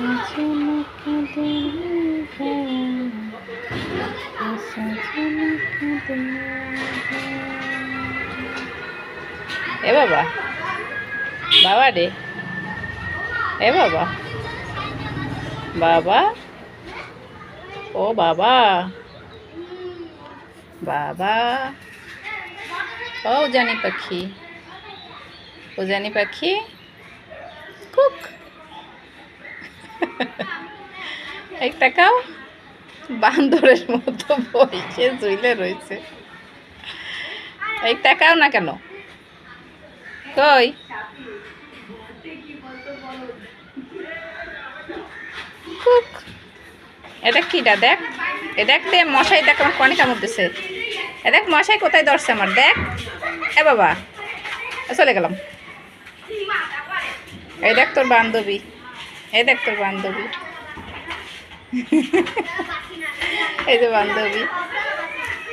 এ বাবা। বাবা রে। এ বাবা। বাবা। ও বাবা। বাবা। ও জানি পাখি। ও জানি পাখি। কুক। এই তাকাও বান্দরের মতো বসে ঝুলে রয়েছে এই তাকাও না কেন? কই? এটা কিটা দেখ। এ দেখ দে, মশাই দেখ আমার কনে কামড়তেছে এ দেখ, মশাই কোথায় ধরছে আমার, দেখ। এ বাবা, চলে গেলাম। এই দেখ তোর বান্ধবী। এই দেখ তোর বান্ধবী। এই যে বান্ধবী।